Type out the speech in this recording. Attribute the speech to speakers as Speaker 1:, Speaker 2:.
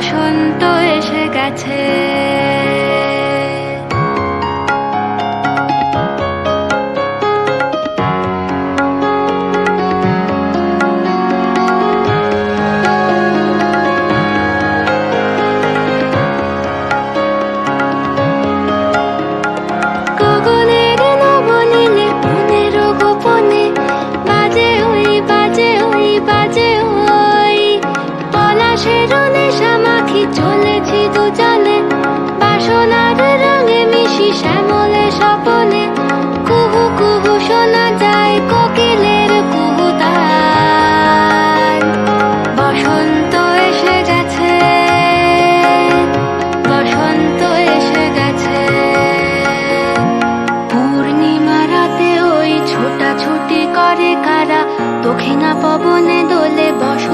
Speaker 1: বসন্ত এসে গেছে। বাজে ওই বাজে পলাশের নেশা উজানে বাসনার রঙে মিশি শ্যামলে স্বপনে। কুহু কুহু শোনা যায় কোকিলের কুহুতার বসন্ত এসে গেছে, বসন্ত এসে গেছে। পূর্ণিমা রাতে ওই ছোটাছুটি করে কারা, দক্ষিণা পবনে দোলে বসন্ত